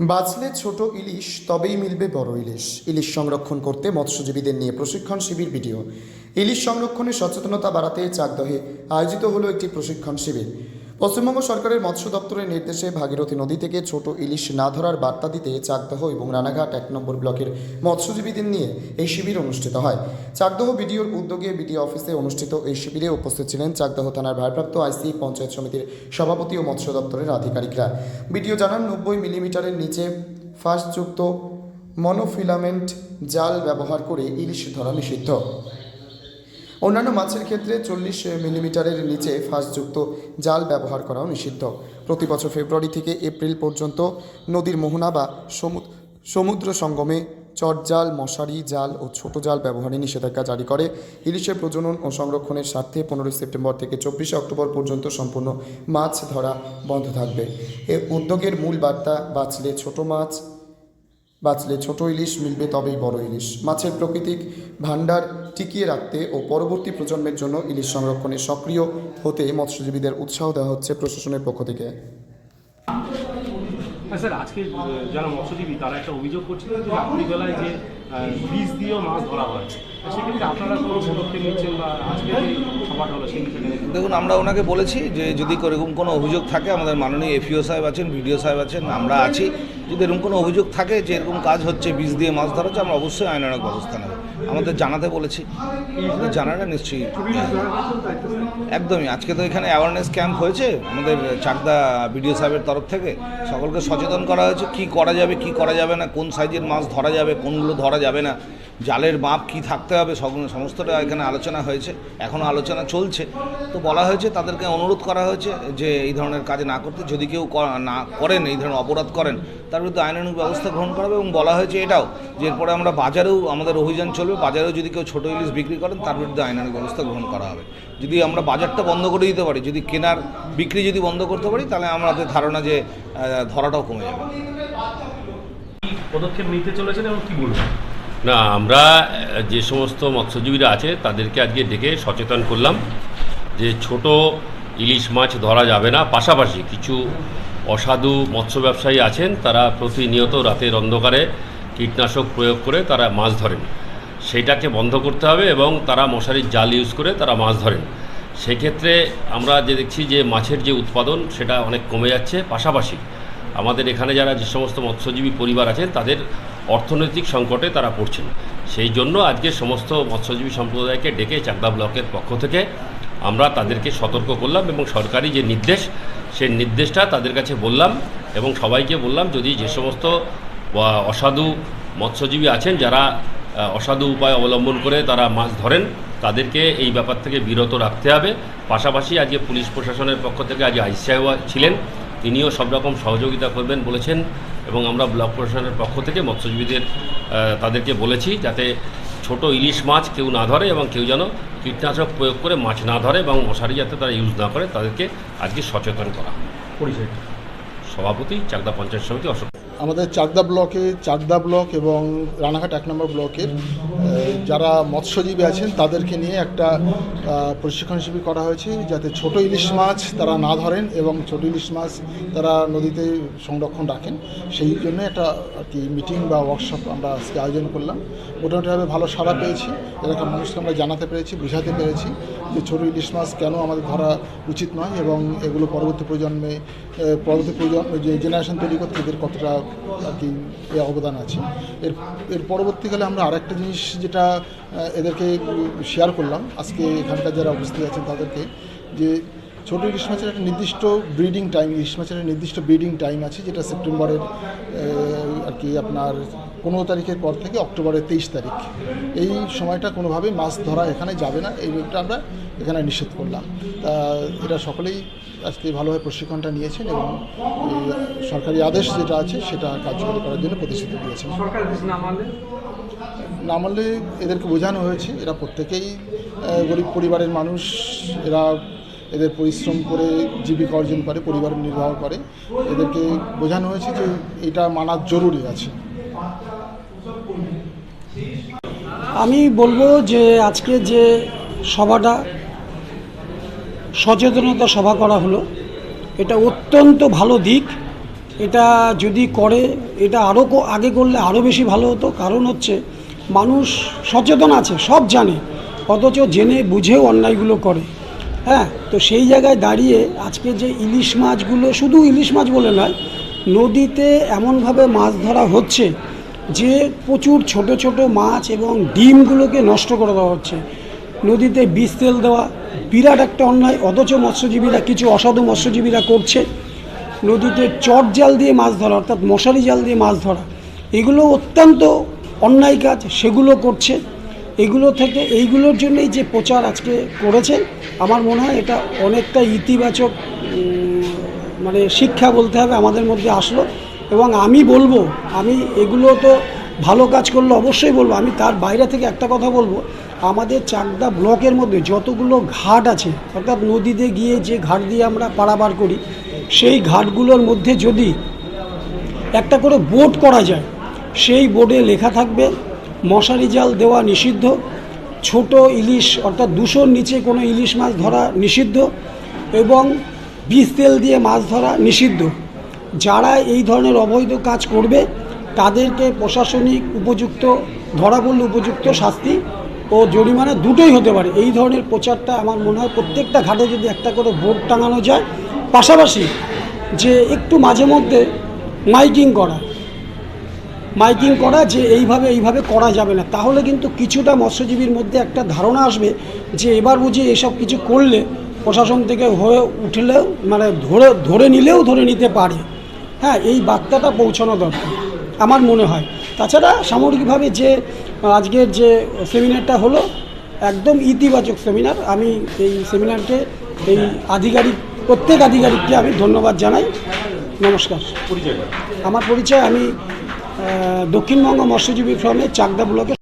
বাঁচলে ছোট ইলিশ, তবেই মিলবে বড় ইলিশ। ইলিশ সংরক্ষণ করতে মৎস্যজীবীদের নিয়ে প্রশিক্ষণ শিবির ভিডিও। ইলিশ সংরক্ষণে সচেতনতা বাড়াতে চাকদহে আয়োজিত হলো একটি প্রশিক্ষণ শিবির। পশ্চিমবঙ্গ সরকারের মৎস্য দপ্তরের নির্দেশে ভাগীরথী নদী থেকে ছোট ইলিশ না ধরার বার্তা দিতে চাকদহ এবং রানাঘাট এক নম্বর ব্লকের মৎস্যজীবীদের নিয়ে এই শিবির অনুষ্ঠিত হয়। চাকদহ বিডিওর উদ্যোগে বিডিও অফিসে অনুষ্ঠিত এই শিবিরে উপস্থিত ছিলেন চাকদহ থানার ভারপ্রাপ্ত আইসি পঞ্চায়েত সমিতির সভাপতি ও মৎস্য দপ্তরের আধিকারিকরা। বিডিও জানান, নব্বই মিলিমিটারের নিচে ফাঁসযুক্ত মনোফিলামেন্ট জাল ব্যবহার করে ইলিশ ধরা নিষিদ্ধ। অন্যান্য মাছের ক্ষেত্রে চল্লিশ মিলিমিটারের নিচে ফাঁসযুক্ত জাল ব্যবহার করাও নিষিদ্ধ। প্রতি বছর ফেব্রুয়ারি থেকে এপ্রিল পর্যন্ত নদীর মোহনা বা সমু- সমুদ্র সঙ্গমে চটজাল মশারি জাল ও ছোট জাল ব্যবহারে নিষেধাজ্ঞা জারি করে। ইলিশের প্রজনন ও সংরক্ষণের স্বার্থে পনেরোই সেপ্টেম্বর থেকে চব্বিশে অক্টোবর পর্যন্ত সম্পূর্ণ মাছ ধরা বন্ধ থাকবে। এ উদ্যোগের মূল বার্তা, বাঁচলে ছোট মাছ বাঁচলে ছোট ইলিশ মিলবে তবেই বড় ইলিশ। মাছের প্রকৃতিক ভাণ্ডার টিকিয়ে রাখতে ও পরবর্তী প্রজন্মের জন্য ইলিশ সংরক্ষণে সক্রিয় হতে মৎস্যজীবীদের উৎসাহ দেওয়া হচ্ছে প্রশাসনের পক্ষ থেকে। হ্যাঁ স্যার আজকে যারা মৎস্যজীবী, তারা একটা অভিযোগ করছিলেন যে যে বীজ দিয়েও মাছ ধরা হয়। আপনারা কোনো পদক্ষেপ নিচ্ছেন বা আজকে দেখুন, আমরা ওনাকে বলেছি যে যদি এরকম কোনো অভিযোগ থাকে, আমাদের মাননীয় এফিও সাহেব আছেন, বিডিও সাহেব আছেন, আমরা আছি। যদি এরকম কোনো অভিযোগ থাকে যে এরকম কাজ হচ্ছে, বীজ দিয়ে মাছ ধরা হচ্ছে, আমরা অবশ্যই আইনানুগ ব্যবস্থা নেব। আমাদের জানাতে বলেছি। জানাটা নিশ্চয়ই একদমই। আজকে তো এখানে অ্যাওয়ারনেস ক্যাম্প হয়েছে। আমাদের চাকদা বিডিও সাহেবের তরফ থেকে। সকলকে সচেতন করা হয়েছে। কি করা যাবে, কি করা যাবে না, কোন সাইজের মাছ ধরা যাবে, কোনগুলো ধরা যাবে না। জালের মাপ কি থাকতে হবে সমস্তটা এখানে আলোচনা হয়েছে এখনও আলোচনা চলছে। তো বলা হয়েছে তাদেরকে অনুরোধ করা হয়েছে যে এই ধরনের কাজ না করতে, যদি কেউ না করেন, এই ধরনের অপরাধ করেন, তার বিরুদ্ধে আইনানুগ ব্যবস্থা গ্রহণ করা হবে এবং বলা হয়েছে এটাও যে এরপরে আমরা বাজারেও আমাদের অভিযান চলবে, বাজারেও যদি কেউ ছোটো ইলিশ বিক্রি করেন, তার বিরুদ্ধে আইনানুগ ব্যবস্থা গ্রহণ করা হবে। যদি আমরা বাজারটা বন্ধ করে দিতে পারি, যদি কেনার বিক্রি যদি বন্ধ করতে পারি, তাহলে আমাদের ধারণা যে ধরাটাও কমে যাবে। পদক্ষেপ নিতে চলেছেন এবং কি বলবেন? না, আমরা যে সমস্ত মৎস্যজীবীরা আছে, তাদেরকে আজকে ডেকে সচেতন করলাম যে ছোট ইলিশ মাছ ধরা যাবে না। পাশাপাশি কিছু অসাধু মৎস্য ব্যবসায়ী আছেন, তারা প্রতিনিয়ত রাতের অন্ধকারে কীটনাশক প্রয়োগ করে তারা মাছ ধরেন। সেটাকে বন্ধ করতে হবে এবং তারা মশারির জাল ইউজ করে তারা মাছ ধরেন। সেক্ষেত্রে আমরা যে দেখছি যে মাছের যে উৎপাদন, সেটা অনেক কমে যাচ্ছে। পাশাপাশি আমাদের এখানে যারা যে সমস্ত মৎস্যজীবী পরিবার আছেন, তাদের অর্থনৈতিক সংকটে তারা পড়ছেন সেই জন্য আজকে সমস্ত মৎস্যজীবী সম্প্রদায়কে ডেকে চাকদা ব্লকের পক্ষ থেকে আমরা তাদেরকে সতর্ক করলাম এবং সরকারি যে নির্দেশ সেই নির্দেশটা তাদের কাছে বললাম এবং সবাইকে বললাম, যদি যে সমস্ত অসাধু মৎস্যজীবী আছেন যারা অসাধু উপায় অবলম্বন করে তারা মাছ ধরেন, তাদেরকে এই ব্যাপার থেকে বিরত রাখতে হবে। পাশাপাশি আজকে পুলিশ প্রশাসনের পক্ষ থেকে আজ আইসি সাহেব ছিলেন, তিনিও সব রকম সহযোগিতা করবেন বলেছেন। এবং আমরা ব্লক প্রশাসনের পক্ষ থেকে মৎস্যজীবীদের তাদেরকে বলেছি যাতে ছোট ইলিশ মাছ কেউ না ধরে এবং কেউ যেন কীটনাশক প্রয়োগ করে মাছ না ধরে এবং মশারি যাতে তারা ইউজ না করে তাদেরকে আজকে সচেতন করা। পরিচয় সভাপতি চাকদা পঞ্চায়েত সমিতি অশোক। আমাদের চাকদা ব্লকে, চাকদা ব্লক এবং রানাঘাট এক নম্বর ব্লকের যারা মৎস্যজীবী আছেন, তাদেরকে নিয়ে একটা প্রশিক্ষণ শিবির করা হয়েছে যাতে ছোট ইলিশ মাছ তারা না ধরেন এবং ছোট ইলিশ মাছ তারা নদীতে সংরক্ষণ রাখেন। সেই জন্য একটা আর কি মিটিং বা ওয়ার্কশপ আমরা আজকে আয়োজন করলাম। মোটামুটিভাবে ভালো সাড়া পেয়েছি। এলাকার মানুষকে আমরা জানাতে পেরেছি, বোঝাতে পেরেছি যে ছোটো ইলিশ মাছ কেন আমাদের ধরা উচিত নয় এবং এগুলো পরবর্তী প্রজন্মে পরবর্তী প্রজন্ম যে জেনারেশন তৈরি করতে এদের কতটা আর কি অবদান আছে। এর এর পরবর্তীকালে আমরা আরেকটা জিনিস যেটা এদেরকে শেয়ার করলাম, আজকে এখানকার যারা উপস্থিত আছেন তাদেরকে, যে ছোটো ইলিশ মাছের একটা নির্দিষ্ট ব্রিডিং টাইম ইলিশ মাছের নির্দিষ্ট ব্রিডিং টাইম আছে, যেটা সেপ্টেম্বরের আর কি আপনার পনেরো তারিখের পর থেকে অক্টোবরের তেইশ তারিখ। এই সময়টা কোনোভাবেই মাছ ধরা এখানে যাবে না। এই ব্যাপারটা আমরা এখানে নিষেধ করলাম। তা এটা সকলেই আজকে ভালোভাবে প্রশিক্ষণটা নিয়েছেন এবং এই সরকারি আদেশ যেটা আছে সেটা কার্যকরী করার জন্য প্রতিশ্রুতি দিয়েছেন। না মানলে? এদেরকে বোঝানো হয়েছে। এরা প্রত্যেকেই গরিব পরিবারের মানুষ। এরা এদের পরিশ্রম করে জীবিকা অর্জন করে পরিবার নির্বাহ করে। এদেরকে বোঝানো হয়েছে যে এটা মানা জরুরি আছে। আমি বলব যে আজকে যে সভাটা সচেতনতা সভা করা হলো, এটা অত্যন্ত ভালো দিক। এটা যদি করে, এটা আরও আগে করলে আরও বেশি ভালো হতো। কারণ হচ্ছে, মানুষ সচেতন আছে, সব জানে। অথচ জেনে বুঝেও অন্যায়গুলো করে। হ্যাঁ তো সেই জায়গায় দাঁড়িয়ে আজকে যে ইলিশ মাছগুলো, শুধু ইলিশ মাছ বলে নয়, নদীতে এমনভাবে মাছ ধরা হচ্ছে যে প্রচুর ছোট ছোট মাছ এবং ডিমগুলোকে নষ্ট করে দেওয়া হচ্ছে। নদীতে বিষ তেল দেওয়া, বিরাট একটা অন্যায়, অথচ মৎস্যজীবীরা কিছু অসাধু মৎস্যজীবীরা করছে। নদীতে চট জাল দিয়ে মাছ ধরা, অর্থাৎ মশারি জাল দিয়ে মাছ ধরা, এগুলো অত্যন্ত অন্যায় কাজ, সেগুলো করছে। এগুলো থেকে, এইগুলোর জন্যই যে প্রচার আজকে করেছে, আমার মনে হয় এটা অনেকটা ইতিবাচক মানে শিক্ষা বলতে হবে আমাদের মধ্যে আসলো। এবং আমি বলব, আমি এগুলো তো ভালো কাজ করলে অবশ্যই বলব, আমি তার বাইরে থেকে একটা কথা বলব। আমাদের চাকদা ব্লকের মধ্যে যতগুলো ঘাট আছে, অর্থাৎ নদীতে গিয়ে যে ঘাট দিয়ে আমরা পারাবার করি, সেই ঘাটগুলোর মধ্যে যদি একটা করে বোট করা যায়, সেই বোর্ডে লেখা থাকবে, মশারি জাল দেওয়া নিষিদ্ধ, ছোট ইলিশ, অর্থাৎ দুশোর নিচে কোনো ইলিশ মাছ ধরা নিষিদ্ধ, এবং বিষ তেল দিয়ে মাছ ধরা নিষিদ্ধ। যারা এই ধরনের অবৈধ কাজ করবে, তাদেরকে প্রশাসনিক উপযুক্ত, ধরা পড়লে উপযুক্ত শাস্তি ও জরিমানা দুটোই হতে পারে। এই ধরনের প্রচারটা আমার মনে হয় প্রত্যেকটা ঘাটে যদি একটা করে বোর্ড টাঙানো যায়, পাশাপাশি যে একটু মাঝে মধ্যে মাইকিং করা মাইকিং করা যে এইভাবে এইভাবে করা যাবে না, তাহলে কিন্তু কিছুটা মৎস্যজীবীর মধ্যে একটা ধারণা আসবে যে এবার বুঝি এসব কিছু করলে প্রশাসন থেকে হয়ে উঠলেও মানে ধরে ধরে নিলেও ধরে নিতে পারে। হ্যাঁ এই বার্তাটা পৌঁছানো দরকার আমার মনে হয়। তাছাড়া সামগ্রিকভাবে যে আজকের যে সেমিনারটা হলো একদম ইতিবাচক সেমিনার। আমি এই সেমিনারকে এই আধিকারিক প্রত্যেক আধিকারিককে আমি ধন্যবাদ জানাই। নমস্কার। আমার পরিচয় আমি দক্ষিণবঙ্গ মৎস্যজীবী ফর্মে চাকদা ব্লকে